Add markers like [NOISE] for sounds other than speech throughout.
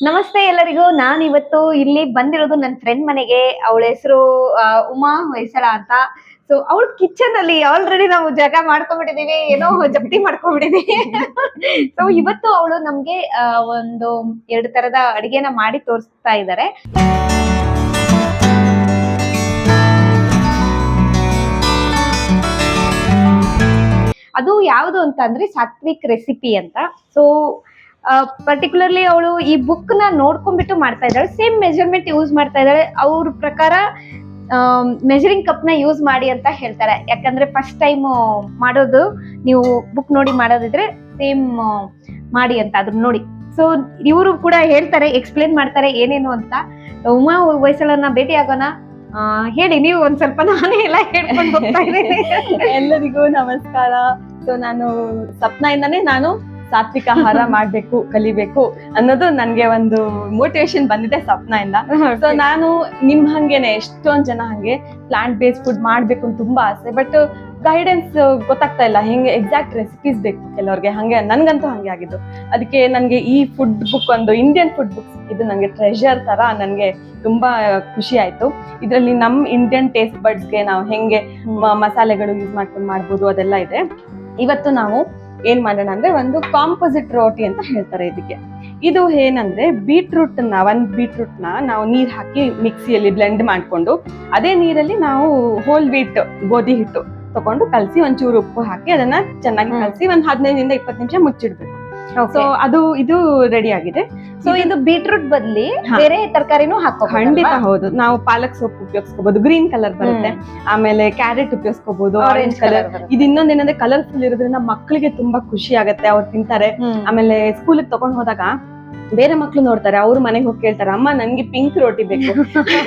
ನಮಸ್ತೆ ಎಲ್ಲರಿಗೂ. ನಾನ್ ಇವತ್ತು ಇಲ್ಲಿ ಬಂದಿರೋದು ನನ್ನ ಫ್ರೆಂಡ್ ಮನೆಗೆ. ಅವಳ ಹೆಸರು ಉಮಾ ಹೊಯ್ಸಳ ಅಂತ. ಸೊ ಅವಳ ಕಿಚನ್ ಅಲ್ಲಿ ಆಲ್ರೆಡಿ ನಾವು ಜಾಗ ಮಾಡ್ಕೊಂಡ್ಬಿಟ್ಟಿದೀವಿ. ಏನೋ ಜಪ್ತಿ ಮಾಡ್ಕೊಂಡ್ಬಿಟ್ಟಿದೀವಿ. [LAUGHS] ಸೊ ಇವತ್ತು ಅವಳು ನಮ್ಗೆ ಒಂದು ಎರಡು ತರದ ಅಡಿಗೆನ ಮಾಡಿ ತೋರಿಸ್ತಾ ಇದ್ದಾರೆ ಅದು ಯಾವುದು ಅಂತ ಅಂದ್ರೆ ಸಾತ್ವಿಕ್ ರೆಸಿಪಿ ಅಂತ. ಸೊ ಪರ್ಟಿಕ್ಯುಲರ್ಲಿ ಅವಳು ಈ ಬುಕ್ನ ನೋಡ್ಕೊಂಡ್ಬಿಟ್ಟು ಮಾಡ್ತಾ ಇದ್ದಾಳೆ. ಸೇಮ್ ಮೆಜರ್ಮೆಂಟ್ ಯೂಸ್ ಮಾಡ್ತಾ ಇದ್ದಾಳೆ. ಅವ್ರ ಪ್ರಕಾರ ಮೆಜರಿಂಗ್ ಕಪ್ನ ಯೂಸ್ ಮಾಡಿ ಅಂತ ಹೇಳ್ತಾರೆ. ಯಾಕಂದ್ರೆ ಫಸ್ಟ್ ಟೈಮ್ ಮಾಡೋದು, ನೀವು ಬುಕ್ ನೋಡಿ ಮಾಡೋದಿದ್ರೆ ಸೇಮ್ ಮಾಡಿ ಅಂತ ಅದನ್ನ ನೋಡಿ. ಸೊ ಇವರು ಕೂಡ ಹೇಳ್ತಾರೆ ಎಕ್ಸ್ಪ್ಲೇನ್ ಮಾಡ್ತಾರೆ ಏನೇನು ಅಂತ. ಉಮಾ ವಯಸ್ಸಳನ್ನ ಭೇಟಿ ಆಗೋಣ. ಹೇಳಿ, ನೀವು ಒಂದ್ ಸ್ವಲ್ಪ ನಾನೇ ಎಲ್ಲ ಹೇಳ್ಕೊಂಡು ಹೋಗ್ತಾ ಇದ್ದೀನಿ. [LAUGHS] ಎಲ್ಲರಿಗೂ ನಮಸ್ಕಾರ. ಸೊ ನಾನು ಸಪ್ನಾಯಿಂದಾನೇ ನಾನು ಸಾತ್ವಿಕ ಆಹಾರ [LAUGHS] ಮಾಡ್ಬೇಕು ಕಲಿಬೇಕು ಅನ್ನೋದು ನನ್ಗೆ ಒಂದು ಮೋಟಿವೇಶನ್ ಬಂದಿದೆ ಸಪ್ನಾಯಿಂದ ಸೊ [LAUGHS] ನಾನು ನಿಮ್ ಹಂಗೇನೆ ಎಷ್ಟೊಂದ್ ಜನ ಹಂಗೆ ಪ್ಲಾಂಟ್ ಬೇಸ್ಡ್ ಫುಡ್ ಮಾಡ್ಬೇಕು ಅಂತ ತುಂಬಾ ಆಸೆ ಬಟ್ ಗೈಡೆನ್ಸ್ ಗೊತ್ತಾಗ್ತಾ ಇಲ್ಲ. ಹೆಂಗೆ ಎಕ್ಸಾಕ್ಟ್ ರೆಸಿಪೀಸ್ ಬೇಕು ಕೆಲವ್ರಿಗೆ. ಹಂಗೆ ನನ್ಗಂತೂ ಹಂಗೆ ಆಗಿದ್ದು. ಅದಕ್ಕೆ ನನ್ಗೆ ಈ ಫುಡ್ ಬುಕ್ ಒಂದು ಇಂಡಿಯನ್ ಫುಡ್ ಬುಕ್ ಇದು ನಂಗೆ ಟ್ರೆಷರ್ ತರ ನನ್ಗೆ ತುಂಬಾ ಖುಷಿ ಆಯ್ತು. ಇದರಲ್ಲಿ ನಮ್ ಇಂಡಿಯನ್ ಟೇಸ್ಟ್ ಬಡ್ಸ್ಗೆ ನಾವು ಹೆಂಗೆ ಮಸಾಲೆಗಳು ಯೂಸ್ ಮಾಡ್ಕೊಂಡು ಮಾಡ್ಬೋದು ಅದೆಲ್ಲ ಇದೆ. ಇವತ್ತು ನಾವು ಏನ್ ಮಾಡೋಣ ಅಂದ್ರೆ ಒಂದು ಕಾಂಪೋಸಿಟ್ ರೋಟಿ ಅಂತ ಹೇಳ್ತಾರೆ ಇದಕ್ಕೆ ಇದು ಏನಂದ್ರೆ ಬೀಟ್ರೂಟ್ನ ಒಂದ್ ಬೀಟ್ರೂಟ್ನ ನಾವು ನೀರ್ ಹಾಕಿ ಮಿಕ್ಸಿಯಲ್ಲಿ ಬ್ಲೆಂಡ್ ಮಾಡ್ಕೊಂಡು ಅದೇ ನೀರಲ್ಲಿ ನಾವು ಹೋಲ್ ವೀಟ್ ಗೋಧಿ ಹಿಟ್ಟು ತಗೊಂಡು ಕಲಸಿ ಒಂಚೂರು ಉಪ್ಪು ಹಾಕಿ ಅದನ್ನ ಚೆನ್ನಾಗಿ. ಕಲಸಿ ಒಂದ್ ಹದಿನೈದರಿಂದ ಇಪ್ಪತ್ತು ನಿಮಿಷ ಮುಚ್ಚಿಡ್ಬೇಕು ಸೊ ಅದು ಇದು ರೆಡಿ ಆಗಿದೆ. ಸೊ ಇದು ಬೀಟ್ರೂಟ್ ಬದ್ಲಿ ಬೇರೆ ತರಕಾರಿನೂ ಹಾಕೋ ಖಂಡಿತ ಹೌದು. ನಾವು ಪಾಲಕ್ ಸೊಪ್ಪು ಉಪಯೋಗಿಸ್ಕೋಬಹುದು ಗ್ರೀನ್ ಕಲರ್ ಬರುತ್ತೆ. ಆಮೇಲೆ ಕ್ಯಾರೆಟ್ ಉಪಯೋಗಿಸ್ಕೋಬಹುದು ಆರೆಂಜ್ ಕಲರ್ ಇದು ಇನ್ನೊಂದ್ ಏನಂದ್ರೆ ಕಲರ್ಫುಲ್ ಇರೋದ್ರಿಂದ ಮಕ್ಕಳಿಗೆ ತುಂಬಾ ಖುಷಿ ಆಗುತ್ತೆ. ಅವ್ರು ತಿಂತಾರೆ. ಆಮೇಲೆ ಸ್ಕೂಲಿಗೆ ತಗೊಂಡ್ ಹೋದಾಗ ಬೇರೆ ಮಕ್ಳು ನೋಡ್ತಾರೆ ಅವ್ರ ಮನೆಗೆ ಹೋಗಿ ಕೇಳ್ತಾರೆ ಅಮ್ಮ ನನ್ಗೆ ಪಿಂಕ್ ರೋಟಿ ಬೇಕು.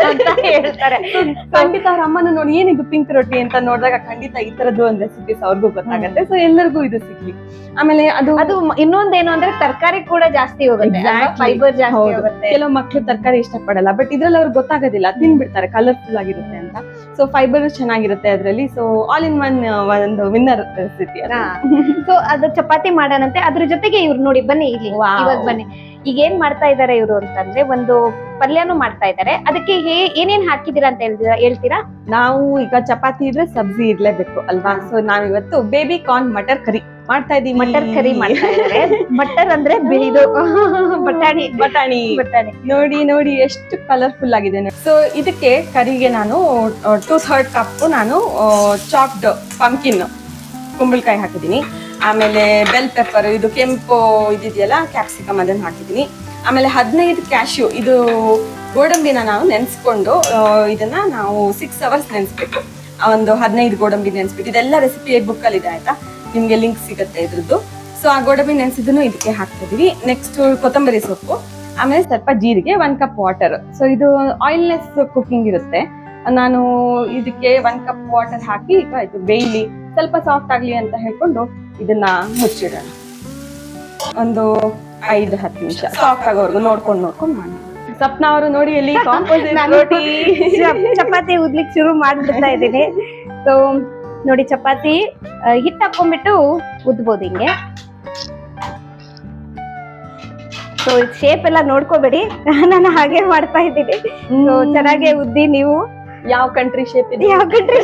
ಅಂತ ಹೇಳ್ತಾರೆ. [LAUGHS] ಖಂಡಿತ ಅವ್ರ ಅಮ್ಮನ ನೋಡಿ ಏನಿದು ಪಿಂಕ್ ರೊಟ್ಟಿ ಅಂತ ನೋಡಿದಾಗ ಖಂಡಿತ ಈ ತರದ್ದು ಒಂದ್ ರೆಸಿಪೀಸ್ ಅವ್ರಿಗೂ ಗೊತ್ತಾಗತ್ತೆ. ಸೊ ಎಲ್ಲರಿಗೂ ಇದು ಸಿಗ್ಲಿ. ಆಮೇಲೆ ಅದು ಅದು ಇನ್ನೊಂದೇನು ಅಂದ್ರೆ ತರಕಾರಿ ಕೂಡ ಜಾಸ್ತಿ ಹೋಗುತ್ತೆ. ಫೈಬರ್ ಜಾಸ್ತಿ. ಹೋಗುತ್ತೆ. ಕೆಲವು ಮಕ್ಳು ತರಕಾರಿ ಇಷ್ಟಪಡಲ್ಲ ಬಟ್ ಇದ್ರಲ್ಲಿ ಅವ್ರಿಗೆ ಗೊತ್ತಾಗೋದಿಲ್ಲ ತಿನ್ಬಿಡ್ತಾರೆ ಕಲರ್ಫುಲ್ ಆಗಿರುತ್ತೆ ಅಂತ. ಸೊ ಫೈಬರ್ ಚೆನ್ನಾಗಿರುತ್ತೆ ಅದ್ರಲ್ಲಿ. ಸೊ ಆಲ್ ಇನ್ ಒನ್ ಒಂದು ವಿನ್ನರ್ ಸ್ಥಿತಿ ಸೊ ಅದು ಚಪಾತಿ ಮಾಡೋಣಂತೆ. ಅದ್ರ ಜೊತೆಗೆ ಇವ್ರು ನೋಡಿ ಬನ್ನಿ ಇಲ್ಲಿ. ಇವಾಗ ಬನ್ನಿ. ಈಗ ಏನ್ ಮಾಡ್ತಾ ಇದಾರೆ ಇವರು ಅಂತಂದ್ರೆ ಒಂದು ಪಲ್ಯನು ಮಾಡ್ತಾ ಇದ್ದಾರೆ ಅದಕ್ಕೆ ಹೇ- ಏನೇನ್ ಹಾಕಿದೀರಾ ಅಂತ ಹೇಳ್ತೀರಾ ಹೇಳ್ತೀರಾ? ನಾವು ಈಗ ಚಪಾತಿ ಇದ್ರೆ ಸಬ್ಜಿ ಇರ್ಲೇಬೇಕು ಅಲ್ವಾ? ಸೊ ನಾವ್ ಇವತ್ತು ಬೇಬಿ ಕಾರ್ನ್ ಮಟರ್ ಕರಿ ಮಾಡ್ತಾ ಇದೀವಿ ಮಟರ್ ಕರಿ ಮಾಡ್ತಾ ಇದ್ದಾರೆ ಮಟರ್ ಅಂದ್ರೆ ಬೇಯ್ದು [LAUGHS] ಬಟಾಣಿ. ಬಟಾಣಿ. ಬಟಾಣಿ. ನೋಡಿ ನೋಡಿ ಎಷ್ಟು ಕಲರ್ಫುಲ್ ಆಗಿದೆ ಸೊ ಇದಕ್ಕೆ ಕರಿಗೆ ನಾನು ಟೂ ಥರ್ಡ್ ಕಪ್ ನಾನು ಚಾಪ್ಡ್ ಪಂಕಿನ್ ಕುಂಬಳಕಾಯಿ ಹಾಕಿದ್ದೀನಿ. ಆಮೇಲೆ ಬೆಲ್ ಪೆಪ್ಪರ್ ಇದು ಕೆಂಪು ಇದಿದೆಯಲ್ಲ ಕ್ಯಾಪ್ಸಿಕಮ್ ಅದನ್ನು ಹಾಕಿದ್ದೀನಿ. ಆಮೇಲೆ ಹದಿನೈದು ಕ್ಯಾಶ್ಯೂ ಇದು ಗೋಡಂಬಿನ ನಾವು ನೆನೆಸ್ಕೊಂಡು ಇದನ್ನ ನಾವು ಸಿಕ್ಸ್ ಅವರ್ಸ್ ನೆನೆಸ್ಬೇಕು. ಒಂದು ಹದಿನೈದು ಗೋಡಂಬಿ ನೆನೆಸ್ಬಿಟ್ಟು, ಇದೆಲ್ಲ ರೆಸಿಪಿ ಬುಕ್ಕಲ್ಲಿ ಇದೆ ಆಯ್ತಾ? ನಿಮ್ಗೆ ಲಿಂಕ್ ಸಿಗುತ್ತೆ ಇದ್ರದ್ದು. ಸೊ ಆ ಗೋಡಂಬಿ ನೆನೆಸಿದ್ದನ್ನು ಇದಕ್ಕೆ ಹಾಕ್ತಿದ್ದೀವಿ ನೆಕ್ಸ್ಟ್ ಕೊತ್ತಂಬರಿ ಸೊಪ್ಪು, ಆಮೇಲೆ ಸ್ವಲ್ಪ ಜೀರಿಗೆ ಒನ್ ಕಪ್ ವಾಟರ್ ಸೊ ಇದು ಆಯಿಲ್ನೆಸ್ ಕುಕ್ಕಿಂಗ್ ಇರುತ್ತೆ. ನಾನು ಇದಕ್ಕೆ ಒನ್ ಕಪ್ ವಾಟರ್ ಹಾಕಿ, ಇದು ಬೇಯ್ಲಿ ಸ್ವಲ್ಪ ಸಾಫ್ಟ್ ಆಗ್ಲಿ ಅಂತ ಹೇಳ್ಕೊಂಡು ಇದನ್ನ ಮುಚ್ಚಿಡೋಣ. ಒಂದು ಐದು ಹತ್ತು ನಿಮಿಷ. ಸಾಫ್ಟ್ ಆಗೋವರೆಗೂ ನೋಡ್ಕೊಂಡು ನೋಡ್ಕೊಂಡು ಮಾಡಿ ಸಪ್ನ ಅವರು ನೋಡಿ ನಾನು ಚಪಾತಿ ಉದ್ಲಿಕ್ಕೆ ಶುರು ಮಾಡ್ಬಿಡ್ತಾ ಇದ್ದೀನಿ. ಸೊ ನೋಡಿ ಚಪಾತಿ ಹಿಟ್ಟು ಹಾಕೊಂಡ್ಬಿಟ್ಟು ಉದ್ಬೋದು ಹಿಂಗೆ. ಸೊ ಶೇಪ್ ಎಲ್ಲ ನೋಡ್ಕೋಬೇಡಿ. [LAUGHS] ನಾನು ಹಾಗೆ ಮಾಡ್ತಾ ಇದ್ದೀನಿ. ಚೆನ್ನಾಗೆ ಉದ್ದಿ ನೀವು. ಯಾವ ಕಂಟ್ರಿ ಶೇಪ್ ಇದೆ? ಯಾವ ಕಂಟ್ರಿ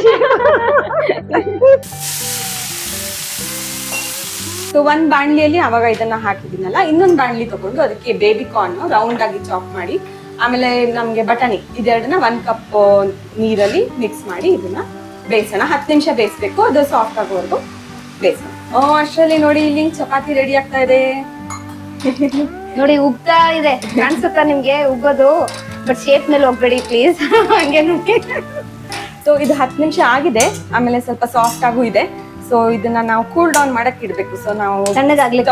ಸೊ ಒಂದ್ ಬಾಣ್ಲಿಯಲ್ಲಿ ಅವಾಗ ಇದನ್ನ ಹಾಕಿದ್ದೀನಲ್ಲ ಇನ್ನೊಂದು ಬಾಣ್ಲಿ ತಗೊಂಡು ಅದಕ್ಕೆ ಬೇಬಿ ಕಾರ್ನ್ ರೌಂಡ್ ಆಗಿ ಚಾಪ್ ಮಾಡಿ ಆಮೇಲೆ ನಮ್ಗೆ ಬಟಾಣಿ ಇದೆರಡನ್ನ ಒಂದ್ ಕಪ್ ನೀರಲ್ಲಿ ಮಿಕ್ಸ್ ಮಾಡಿ ಇದನ್ನ ಬೇಯಿಸೋಣ. ಹತ್ತು ನಿಮಿಷ ಬೇಯಿಸ್ಬೇಕು ಅದು ಸಾಫ್ಟ್ ಆಗೋವರೆಗೂ ಬೇಯಿಸೋಣ. ಓ ಅಷ್ಟರಲ್ಲಿ ನೋಡಿ ಇಲ್ಲಿ ಚಪಾತಿ ರೆಡಿ ಆಗ್ತಾ ಇದೆ. ನೋಡಿ ಉಗ್ತಾ ಇದೆ. ಕಾಣಿಸುತ್ತಾ ನಿಮ್ಗೆ ಉಗ್ಗೋದು? ಬಟ್ ಶೇಪ್ ಮೇಲೆ ಹೋಗ್ಬೇಡಿ ಪ್ಲೀಸ್ [LAUGHS] ಹಂಗೆ ನೋಡಿ. ಸೊ ಇದು ಹತ್ತು ನಿಮಿಷ ಆಗಿದೆ. ಆಮೇಲೆ ಸ್ವಲ್ಪ ಸಾಫ್ಟ್ ಆಗೂ ಇದೆ. ಸೊ ಇದನ್ನ ನಾವು ಕೂಲ್ ಡೌನ್ ಮಾಡಕ್ ಇಡ್ಬೇಕು. ಸೊ ನಾವು ತಣ್ಣಗಾಗ್ಲಿ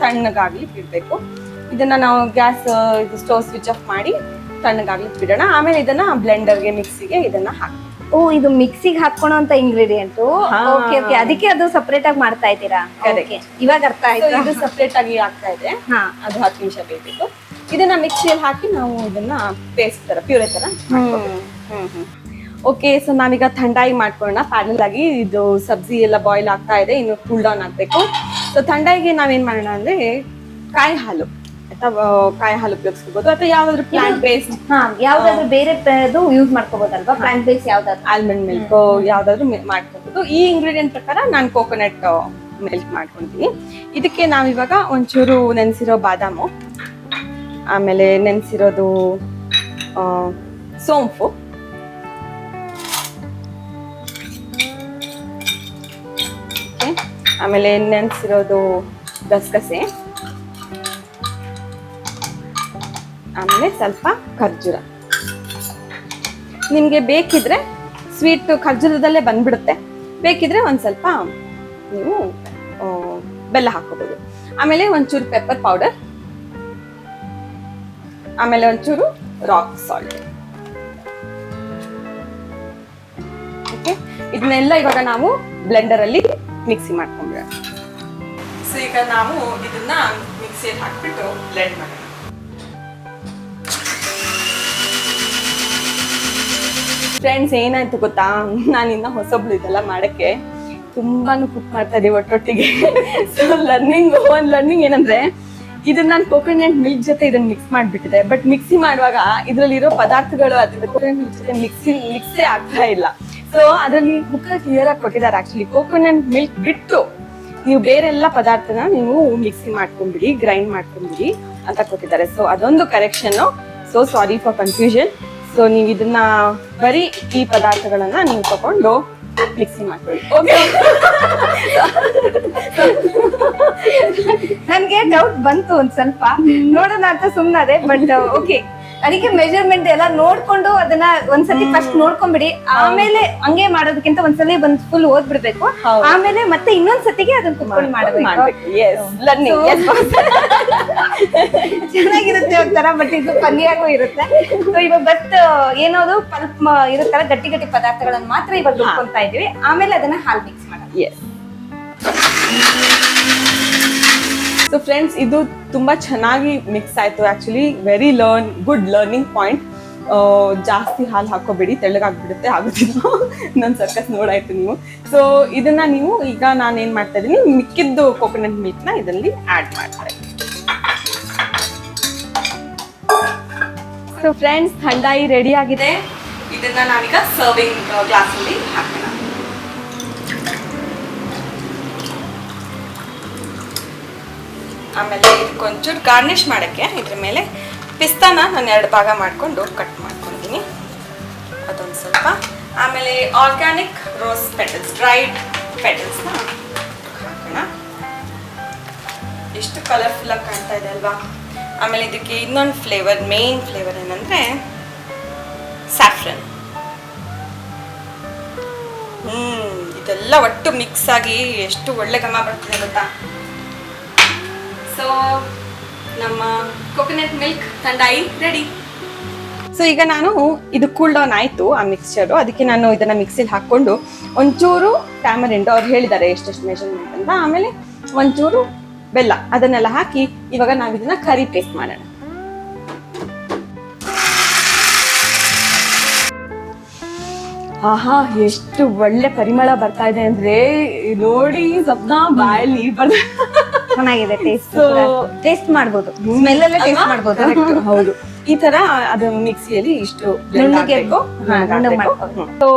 ತಣ್ಣಗಾಗ್ಲಿ ಇಡ್ಬೇಕು. ಇದನ್ನ ನಾವು ಗ್ಯಾಸ್ ಇದು ಸ್ಟೋವ್ ಸ್ವಿಚ್ ಆಫ್ ಮಾಡಿ ತಣ್ಣಗಾಗ್ಲಿಕ್ಕೆ ಬಿಡೋಣ. ಆಮೇಲೆ ಇದನ್ನ ಬ್ಲೆಂಡರ್ಗೆ ಮಿಕ್ಸಿಗೆ ಇದನ್ನ ಹಾಕಿ. ಓ ಇದು ಮಿಕ್ಸಿಗೆ ಹಾಕೋಣ ಅಂತ ಇಂಗ್ರೀಡಿಯಂಟ್ ಓಕೆ ಓಕೆ ಅದಕ್ಕೆ ಅದು ಸಪರೇಟ್ ಆಗಿ ಮಾಡ್ತಾ ಇದ್ದೀರಾ. ಇವಾಗ ಅರ್ಥ ಆಯ್ತು? ಇದು ಸಪರೇಟ್ ಆಗಿ ಆಗ್ತಾ ಇದೆ. ಹಾ. ಅದು ಹತ್ತು ನಿಮಿಷ ಬೇಕಬೇಕು ಇದನ್ನ ಮಿಕ್ಸಿಯಲ್ಲಿ ಹಾಕಿ ನಾವು ಇದನ್ನ ಪೇಸ್ಟ್ ತರ ಪ್ಯೂರೆ ತರ ಓಕೆ ಸೊ ನಾವೀಗ ಥಂಡಾಯಿ ಮಾಡ್ಕೊಳ್ಳೋಣ. ಪ್ಯಾನಲ್ ಆಗಿ ಇದು ಸಬ್ಜಿ ಎಲ್ಲ ಬಾಯ್ಲ್ ಆಗ್ತಾ ಇದೆ ಇನ್ನು ಕೂಲ್ ಡೌನ್ ಆಗ್ಬೇಕು. ಸೊ ಥಂಡಾಯಿಗೆ ನಾವೇನ್ ಮಾಡೋಣ ಅಂದ್ರೆ ಕಾಯಿ ಹಾಲು ಆ, ಕಾಯಿ ಹಾಲು ಉಪಯೋಗಿಸ್ಕೋಬಹುದು ಅಥವಾ ಯಾವ್ದಾದ್ರು ಪ್ಲಾಂಟ್ ಬೇಸ್ಡ್ ಯಾವ್ದಾದ್ರು ಬೇರೆ ಯೂಸ್ ಮಾಡ್ಕೋಬಹುದಲ್ವಾ ಪ್ಲಾಂಟ್ ಬೇಸ್ ಯಾವ್ದಾದ್ರು? ಆಲ್ಮಂಡ್ ಮಿಲ್ಕ್ ಯಾವ್ದಾದ್ರು ಮಾಡ್ಕೋಬಹುದು ಈ ಇಂಗ್ರೀಡಿಯೆಂಟ್ ಪ್ರಕಾರ ನಾನು ಕೋಕೋನಟ್ ಮಿಲ್ಕ್ ಮಾಡ್ಕೊಂತೀನಿ ಇದಕ್ಕೆ ನಾವಿವಾಗ ಒಂಚೂರು ನೆನೆಸಿರೋ ಬಾದಾಮು. ಆಮೇಲೆ ನೆನೆಸಿರೋದು ಸೋಂಪು. ಆಮೇಲೆ ನೆನೆಸಿರೋದು ಗಸಗಸೆ. ಆಮೇಲೆ ಸ್ವಲ್ಪ ಖರ್ಜೂರ. ನಿಮಗೆ ಬೇಕಿದ್ರೆ ಸ್ವೀಟ್ ಖರ್ಜೂರದಲ್ಲೇ ಬಂದ್ಬಿಡುತ್ತೆ. ಬೇಕಿದ್ರೆ ಒಂದು ಸ್ವಲ್ಪ ನೀವು ಬೆಲ್ಲ ಹಾಕೋಬೋದು ಆಮೇಲೆ ಒಂಚೂರು ಪೆಪ್ಪರ್ ಪೌಡರ್ ಆಮೇಲೆ ಒಂಚೂರು ರಾಕ್ ಸಾಲ್ಟ್ ಓಕೆ ಇದನ್ನೆಲ್ಲ ಇವಾಗ ನಾವು ಬ್ಲೆಂಡರ್ ಅಲ್ಲಿ ಮಿಕ್ಸಿ ಮಾಡ್ಕೊಂಡ್ರೆ. ಸೊ ಈಗ ನಾವು ಇದನ್ನ ಮಿಕ್ಸಿಯಲ್ಲಿ ಹಾಕ್ಬಿಟ್ಟು ಬ್ಲೆಂಡ್ ಮಾಡೋಣ. ಫ್ರೆಂಡ್ಸ್ ಏನಾಯ್ತು ಗೊತ್ತಾ? ನಾನಿನ್ನ ಹೊಸೊಬ್ಳು ಇದೆಲ್ಲ ಮಾಡಕ್ಕೆ ತುಂಬಾನು ಕುಕ್ ಮಾಡ್ತಾ ಇದೀವಿ ಒಟ್ಟೊಟ್ಟಿಗೆ. ಸೊ ಲರ್ನಿಂಗ್ ಒಂದ್ ಲರ್ನಿಂಗ್ ಏನಂದ್ರೆ ಇದನ್ನ ನಾನು ಕೋಕೋನಟ್ ಮಿಲ್ಕ್ ಜೊತೆ ಇದನ್ನ ಮಿಕ್ಸ್ ಮಾಡ್ಬಿಟ್ಟಿದೆ. ಬಟ್ ಮಿಕ್ಸಿ ಮಾಡುವಾಗ ಇದರಲ್ಲಿರೋ ಪದಾರ್ಥಗಳು ಅದ್ರ ಕೋಕೋನಟ್ ಮಿಲ್ಕ್ ಜೊತೆ ಮಿಕ್ಸಿ ಮಿಕ್ಸೇ ಆಗ್ತಾ ಇಲ್ಲ. ಸೊ ಅದರಲ್ಲಿ ಮುಖ ಕ್ಲಿಯರ್ ಆಗಿ ಕೊಟ್ಟಿದ್ದಾರೆ. ಆಕ್ಚುಲಿ ಕೋಕೋನಟ್ ಮಿಲ್ಕ್ ಬಿಟ್ಟು ನೀವು ಬೇರೆಲ್ಲ ಪದಾರ್ಥನ ನೀವು ಮಿಕ್ಸಿ ಮಾಡ್ಕೊಂಡ್ಬಿಡಿ ಗ್ರೈಂಡ್ ಮಾಡ್ಕೊಂಡ್ಬಿಡಿ ಅಂತ ಕೊಟ್ಟಿದ್ದಾರೆ. ಸೊ ಅದೊಂದು correction so sorry for confusion so ನೀವು ಇದನ್ನ ಬರೀ ಈ ಪದಾರ್ಥಗಳನ್ನ ನೀವು ತಗೊಂಡು ಮಿಕ್ಸಿ ಓಕೆ [LAUGHS] ನನ್ಗೆ ಡೌಟ್ ಬಂತು ಒಂದ್ ಸ್ವಲ್ಪ. ನೋಡೋಣ ಅಂತ ಸುಮ್ನದೆ ಬಟ್ ಓಕೆ ಅದಕ್ಕೆ ಮೆಜರ್ಮೆಂಟ್ ಎಲ್ಲ ನೋಡ್ಕೊಂಡು ಅದನ್ನ ಒಂದ್ಸತಿ ಫಸ್ಟ್ ನೋಡ್ಕೊಂಡ್ಬಿಡಿ ಆಮೇಲೆ ಹಂಗೆ ಮಾಡೋದಕ್ಕಿಂತ ಒಂದ್ಸಲಿ ಬಂದ್ ಫುಲ್ ಓದ್ಬಿಡ್ಬೇಕು. ಆಮೇಲೆ ಮತ್ತೆ ಇನ್ನೊಂದ್ ಸತಿಗೆ ಅದನ್ನ ಕುತ್ಕೊಂಡು ಮಾಡಬೇಕು. [LAUGHS] ಚೆನ್ನಾಗಿರುತ್ತೆ ಒಂಥರ ಬಟ್ ಇದು ಪಲ್ಯಾಗೂ ಇರುತ್ತೆ. ಸೊ ಇವಾಗ ಬಟ್ ಏನೋದು ಪಲ್ಪ್ ಇರುತ್ತಲ್ಲ ಗಟ್ಟಿ ಗಟ್ಟಿ ಪದಾರ್ಥಗಳನ್ನ ಮಾತ್ರ ಇವಾಗ ರುಬ್ಕೊಂತಾ ಇದೀವಿ ಆಮೇಲೆ ಅದನ್ನ ಹಾಲ್ ಮಿಕ್ಸ್ ಮಾಡ್ತೀವಿ ಎಸ್ ಸೊ ಫ್ರೆಂಡ್ಸ್ ಇದು ತುಂಬ ಚೆನ್ನಾಗಿ ಮಿಕ್ಸ್ ಆಯಿತು. Actually very learn good learning point ಜಾಸ್ತಿ ಹಾಲು ಹಾಕೋಬೇಡಿ, ತೆಳ್ಳಗಾಗ್ಬಿಡುತ್ತೆ, ಆಗೋದಿಲ್ಲ. [LAUGHS] ನನ್ನ ಸರ್ಕಸ್ ನೋಡಾಯ್ತು ನೀವು. ಸೊ ಇದನ್ನ ನೀವು ಈಗ ನಾನು ಏನು ಮಾಡ್ತಾ ಇದ್ದೀನಿ ಮಿಕ್ಕಿದ್ದು ಕೋಕೋನಟ್ ಮಿಲ್ಕ್ನ ಇದರಲ್ಲಿ ಆ್ಯಡ್ ಮಾಡ್ತಾ ಇದ್ದೀನಿ ಸೊ ಫ್ರೆಂಡ್ಸ್ ಥಂಡಾಯಿ ರೆಡಿ ಆಗಿದೆ. ಇದನ್ನ ನಾವೀಗ ಸರ್ವಿಂಗ್ ಗ್ಲಾಸಲ್ಲಿ ಹಾಕೋಣ. ಆಮೇಲೆ ಇದಕ್ಕೆ ಒಂಚೂರು ಗಾರ್ನಿಷ್ ಮಾಡೋಕ್ಕೆ ಇದ್ರ ಮೇಲೆ ಪಿಸ್ತಾನ ನಾನು ಎರಡು ಭಾಗ ಮಾಡಿಕೊಂಡು ಕಟ್ ಮಾಡ್ಕೊತೀನಿ. ಅದೊಂದು ಸ್ವಲ್ಪ. ಆಮೇಲೆ ಆರ್ಗ್ಯಾನಿಕ್ ರೋಸ್ ಪೆಟಲ್ಸ್ ಡ್ರೈಡ್ ಪೆಟಲ್ಸ್ನ ಹಾಕೋಣ. ಎಷ್ಟು ಕಲರ್ಫುಲ್ಲಾಗಿ ಕಾಣ್ತಾ ಇದೆ ಅಲ್ವಾ? ಆಮೇಲೆ ಇದಕ್ಕೆ ಇನ್ನೊಂದು ಫ್ಲೇವರ್ ಮೇನ್ ಫ್ಲೇವರ್ ಏನಂದರೆ ಸ್ಯಾಫ್ರನ್ ಹ್ಞೂ ಇದೆಲ್ಲ ಒಟ್ಟು ಮಿಕ್ಸ್ ಆಗಿ ಎಷ್ಟು ಒಳ್ಳೆ ಘಮ ಬರ್ತದೆ ಗೊತ್ತಾ? ಸೊ ನಮ್ಮ coconut milk thandai ready so ಈಗ ನಾನು ಇದು ಕೂಲ್ ಡೌನ್ ಆಯಿತು, ಆ ಮಿಕ್ಸ್ಚರು ಅದಕ್ಕೆ ನಾನು ಇದನ್ನ ಮಿಕ್ಸಿಲಿ ಹಾಕ್ಕೊಂಡು ಒಂಚೂರು ಟ್ಯಾಮರಿಂಡು ಅವ್ರು ಹೇಳಿದ್ದಾರೆ ಎಷ್ಟೆಷ್ಟು ಮೆಷರ್ಮೆಂಟ್ ಅಂತ ಆಮೇಲೆ ಒಂಚೂರು ಬೆಲ್ಲ, ಅದನ್ನೆಲ್ಲ ಹಾಕಿ ಇವಾಗ ನಾವು ಇದನ್ನ ಕರಿ ಪೇಸ್ಟ್ ಮಾಡೋಣ. ಆಹಾ, ಎಷ್ಟು ಒಳ್ಳೆ ಪರಿಮಳ ಬರ್ತಾ ಇದೆ ಅಂದ್ರೆ ನೋಡಿ ಸ್ವಪ್ನ ಬಾಯಲ್ಲಿ ಬರುತ್ತೆ ಬರ್ತಾ ಚೆನ್ನಾಗಿದೆ ಟೇಸ್ಟ್ ಟೇಸ್ಟ್ ಮಾಡ್ಬೋದು. ಸ್ಮೆಲ್ ಎಲ್ಲ ಟೇಸ್ಟ್ ಮಾಡ್ಬೋದು. [LAUGHS] ಹೌದು. ಈ ತರ ಅದು ಮಿಕ್ಸಿಯಲ್ಲಿ ಇಷ್ಟು. ಸೊ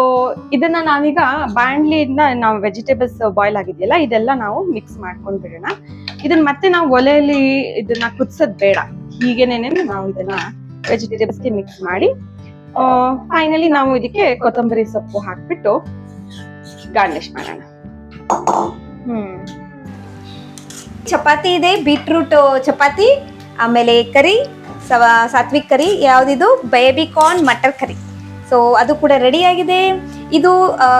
ಇದನ್ನ ನಾವೀಗ ಬಾಣ್ಲಿಯಿಂದ ನಾವು ವೆಜಿಟೇಬಲ್ಸ್ ಬಾಯ್ಲ್ ಆಗಿದೆಯಲ್ಲ ಇದೆಲ್ಲ ನಾವು ಮಿಕ್ಸ್ ಮಾಡ್ಕೊಂಡ್ ಬಿಡೋಣ. ಇದನ್ನ ಮತ್ತೆ ನಾವು ಒಲೆಯಲ್ಲಿ ಇದನ್ನ ಕುದ್ಸದ್ ಬೇಡ. ಹೀಗೇನೆ ನಾವು ಇದನ್ನ ವೆಜಿಟೇಬಲ್ಸ್ಗೆ ಮಿಕ್ಸ್ ಮಾಡಿ ಫೈನಲಿ ನಾವು ಇದಕ್ಕೆ ಕೊತ್ತಂಬರಿ ಸೊಪ್ಪು ಹಾಕ್ಬಿಟ್ಟು ಗಾರ್ನಿಶ್ ಮಾಡೋಣ. ಹ್ಮ್. ಚಪಾತಿ ಇದೆ ಬೀಟ್ರೂಟ್ ಚಪಾತಿ, ಆಮೇಲೆ ಕರಿ, ಸವ, ಸಾತ್ವಿಕ್ ಕರಿ, ಯಾವುದಿದು? Baby corn matar curry so ಅದು ಕೂಡ ರೆಡಿ ಆಗಿದೆ. ಇದು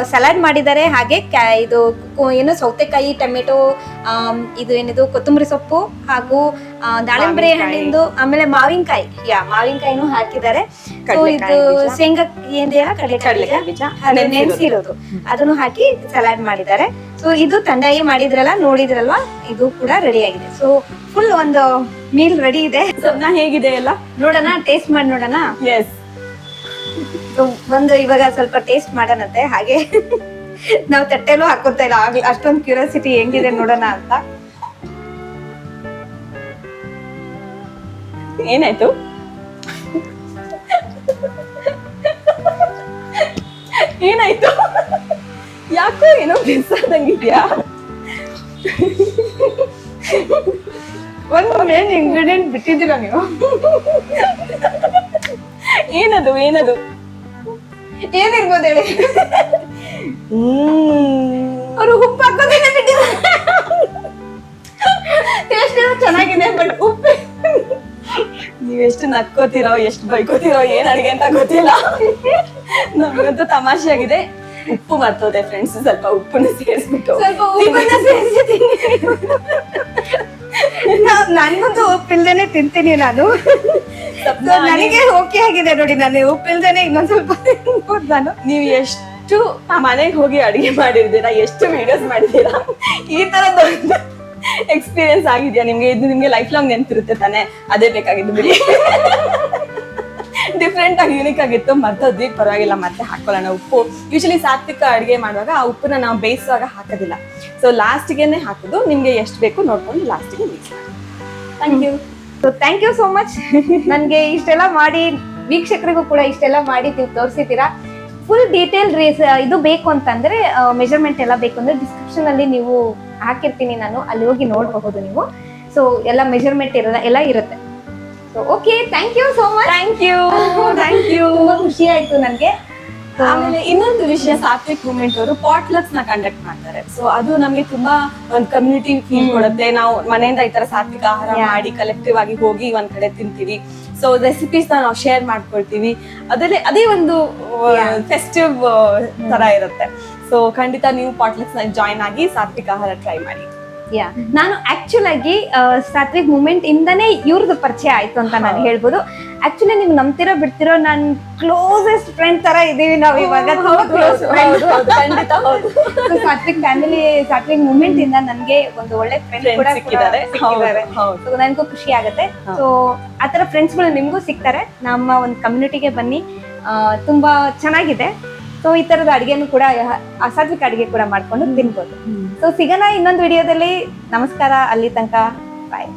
ಸಲಾಡ್ ಮಾಡಿದ್ದಾರೆ, ಹಾಗೆ ಕ್ಯಾ- ಇದು ಏನು ಸೌತೆಕಾಯಿ, ಟೊಮೆಟೊ ಇದು ಏನಿದು, ಕೊತ್ತಂಬರಿ ಸೊಪ್ಪು ಹಾಗೂ ಮಾವಿನ್ಕಾಯಿ. ಹಣ್ಣಿಂದು ಆಮೇಲೆ ಮಾವಿನಕಾಯಿ. ಯಾ ಮಾವಿನಕಾಯಿನೂ ಹಾಕಿದ್ದಾರೆ. ಇದು. ಶೇಂಗಾ ಏನಿದೆಯಲ್ಲ ಕಡಲೆಕಾಯಿ ಕಡಲೆ ಬೀಜ. ನೆನ್ಸಿರೋದು. ಅದನ್ನು ಹಾಕಿ ಸಲಾಡ್ ಮಾಡಿದ್ದಾರೆ. ಸೊ ಇದು ತಂಡಾಯಿ ಮಾಡಿದ್ರಲ್ಲ ನೋಡಿದ್ರಲ್ವಾ? ಇದು ಕೂಡ ರೆಡಿ ಆಗಿದೆ. ಸೊ ಫುಲ್ ಒಂದು ಮೀಲ್ ರೆಡಿ ಇದೆ. ಹೇಗಿದೆ ಎಲ್ಲ? ನೋಡೋಣ ಟೇಸ್ಟ್ ಮಾಡಿ ನೋಡೋಣ. ಎಸ್ ಒಂದು ಇವಾಗ ಸ್ವಲ್ಪ ಟೇಸ್ಟ್ ಮಾಡೋಣಂತೆ. ಹಾಗೆ [LAUGHS] ನಾವು ತಟ್ಟೆಲೂ ಹಾಕೋತಾ ಇಲ್ಲ. ಆಗ್ಲಿ ಅಷ್ಟೊಂದು ಕ್ಯೂರಿಯಾಸಿಟಿ ಹೆಂಗಿದೆ ನೋಡೋಣ ಅಂತ. ಏನಾಯ್ತು? ಏನಾಯ್ತು? ಯಾಕೋ ಏನೋ ಬಿಸಾದಂಗಿದ್ಯಾ? ಒಂದು ಮೇನ್ ಇಂಗ್ರೀಡಿಯಂಟ್ ಬಿಟ್ಟಿದ್ದೀರ ನೀವು. ಏನದು ಏನದು? ಏನಿರ್ಬೋದು ಹೇಳಿ ಹ್ಮ್. ಅವರು ಉಪ್ಪು ಹಾಕೋದೇನೆ ಬಿಟ್ಟಿದ್ದಾರೆ. ಟೇಸ್ಟ್ ಚೆನ್ನಾಗಿದೆ ಬಟ್ ಉಪ್ಪು ನೀವೆಷ್ಟು ನಕ್ಕೋತಿರೋ ಎಷ್ಟು ಬೈಕೋತಿರೋ ಏನ್ ಅಡಿಗೆ ಅಂತ ಗೊತ್ತಿಲ್ಲ. ನಮ್ಗಂತೂ ತಮಾಷೆ ಆಗಿದೆ. ಉಪ್ಪು ಮರ್ತೋದೆ ಫ್ರೆಂಡ್ಸ್ ಸ್ವಲ್ಪ ಉಪ್ಪನ್ನ ಸೇರಿಸ್ಬಿಟ್ಟು. ನನ್ಗಂತೂ ಉಪ್ಪಿಲ್ದೇನೆ ತಿಂತೀನಿ ನಾನು. ನನಗೆ ಓಕೆ ಆಗಿದೆ ನೋಡಿ ನಾನು ಉಪ್ಪಿಲ್ದೇನೆ ಇನ್ನೊಂದ್ ಸ್ವಲ್ಪ ತಿನ್ಬೋದು ನಾನು. ನೀವು ಎಷ್ಟು ಮನೆಗೆ ಹೋಗಿ ಅಡಿಗೆ ಮಾಡಿರ್ತೀರಾ ಎಷ್ಟು ವಿಡಿಯೋಸ್ ಮಾಡಿದೀರಾ ಈ ತರದೊಂದು ಎಕ್ಸ್ಪೀರಿಯನ್ಸ್ ಆಗಿದೆಯಾ? ನಿಮ್ಗೆ ಇದು ನಿಮ್ಗೆ ಲೈಫ್ ಲಾಂಗ್ ನೆನ್ಪಿರುತ್ತೆ ತಾನೆ? ಅದೇ ಬೇಕಾಗಿದ್ದು ಬಿಡಿ. ಡಿಫ್ರೆಂಟ್ ಆಗಿ ಯೂನಿಕ್ ಆಗಿತ್ತು ಮರ್ತೋದ್ವಿ. ಪರವಾಗಿಲ್ಲ, ಮತ್ತೆ ಹಾಕೊಳ್ಳೋಣ ಉಪ್ಪು. ಯೂಶಲಿ ಸಾತ್ವಿಕ ಅಡುಗೆ ಮಾಡುವಾಗ ಆ ಉಪ್ಪನ್ನ ನಾವು ಬೇಯಿಸುವಾಗ ಹಾಕೋದಿಲ್ಲ. ಸೊ ಲಾಸ್ಟ್ಗೆನೆ ಹಾಕೋದು. ನಿಮ್ಗೆ ಎಷ್ಟು ಬೇಕು ನೋಡ್ಕೊಂಡು ಲಾಸ್ಟ್ಗೆ mix thank you so thank you so much ನನಗೆ ಇಷ್ಟೆಲ್ಲ ಮಾಡಿ, ವೀಕ್ಷಕರಿಗೂ ಕೂಡ ಇಷ್ಟೆಲ್ಲ ಮಾಡಿ ನೀವು ತೋರಿಸಿದ್ದೀರಾ. ಫುಲ್ ಡೀಟೇಲ್ ರೇಸ್ ಇದು ಬೇಕು ಅಂತಂದ್ರೆ ಮೆಜರ್ಮೆಂಟ್ ಎಲ್ಲ ಬೇಕು ಅಂದ್ರೆ ಡಿಸ್ಕ್ರಿಪ್ಷನ್ ಅಲ್ಲಿ ನೀವು ಹಾಕಿರ್ತೀನಿ ನಾನು ಅಲ್ಲಿ ಹೋಗಿ ನೋಡಬಹುದು ನೀವು. ಸೊ ಎಲ್ಲ ಮೆಜರ್ಮೆಂಟ್ ಇರಲ್ಲ ಎಲ್ಲ ಇರುತ್ತೆ. So okay thank you so much thank you thank you ತುಂಬಾ ಖುಷಿ ಆಯ್ತು ನನಗೆ. ಆಮೇಲೆ ಇನ್ನೊಂದು ವಿಷಯ ಸಾತ್ವಿಕ್ ಮೂಮೆಂಟ್ ಅವರು ಪಾಟ್ಲಕ್ಸ್ನ ಕಂಡಕ್ಟ್ ಮಾಡ್ತಾರೆ. ಸೊ ಅದು ನಮ್ಗೆ ತುಂಬಾ ಒಂದು ಕಮ್ಯುನಿಟಿ ಫೀಲ್ ಕೊಡುತ್ತೆ. ನಾವು ಮನೆಯಿಂದ ಈ ತರ ಸಾತ್ವಿಕ ಆಹಾರ. ಮಾಡಿ ಕಲೆಕ್ಟಿವ್ ಆಗಿ ಹೋಗಿ ಒಂದ್ ಕಡೆ ತಿಂತೀವಿ. ಸೊ ರೆಸಿಪೀಸ್ ನಾವು ಶೇರ್ ಮಾಡ್ಕೊಳ್ತೀವಿ. ಅದರಲ್ಲಿ ಅದೇ ಒಂದು. ಫೆಸ್ಟಿವ್ ತರ ಇರುತ್ತೆ. ಸೊ ಖಂಡಿತ ನೀವು ಪಾಟ್ಲಕ್ಸ್ನ ಜಾಯಿನ್ ಆಗಿ ಸಾತ್ವಿಕ ಆಹಾರ ಟ್ರೈ ಮಾಡಿ. ಯಾ ನಾನು ಆಕ್ಚುಲ್ ಆಗಿ ಸಾತ್ವಿಕ್ ಮೂಮೆಂಟ್ ಇಂದನೇ ಇವ್ರದ್ದು ಪರಿಚಯ ಆಯ್ತು ಅಂತ ನಾನು. ಹೇಳ್ಬೋದು. ಆಕ್ಚುಲಿ ನೀವು ನಂಬ್ತಿರೋ ಬಿಡ್ತಿರೋ ನನ್ ಕ್ಲೋಸೆಸ್ಟ್ ಫ್ರೆಂಡ್ ತರ ಇದೀವಿ ನಾವು ಇವಾಗ. ಸಾತ್ವಿಕ್ ಫ್ಯಾಮಿಲಿ ಸಾತ್ವಿಕ್ ಮೂಮೆಂಟ್ ಇಂದ ನನ್ಗೆ ಒಂದು ಒಳ್ಳೆ ಫ್ರೆಂಡ್ ಕೂಡ ಸಿಕ್ಕಿದ್ದಾರೆ ನನಗೂ ಖುಷಿ ಆಗುತ್ತೆ. ಸೊ ಆತರ ಫ್ರೆಂಡ್ಸ್ಗಳು ನಿಮ್ಗೂ ಸಿಗ್ತಾರೆ. ನಮ್ಮ ಒಂದು ಕಮ್ಯುನಿಟಿಗೆ ಬನ್ನಿ. ತುಂಬಾ ಚೆನ್ನಾಗಿದೆ. ಸೊ ಈ ತರದ ಅಡಿಗೆನು ಕೂಡ ಅಸಾತ್ವಿಕ ಸಾತ್ವಿಕ ಅಡಿಗೆ ಕೂಡ ಮಾಡ್ಕೊಂಡು ತಿನ್ಬೋದು. ಸೊ ಸಿಗೋಣ ಇನ್ನೊಂದು ವಿಡಿಯೋದಲ್ಲಿ. ನಮಸ್ಕಾರ ಅಲ್ಲಿ ತನಕ. ಬಾಯ್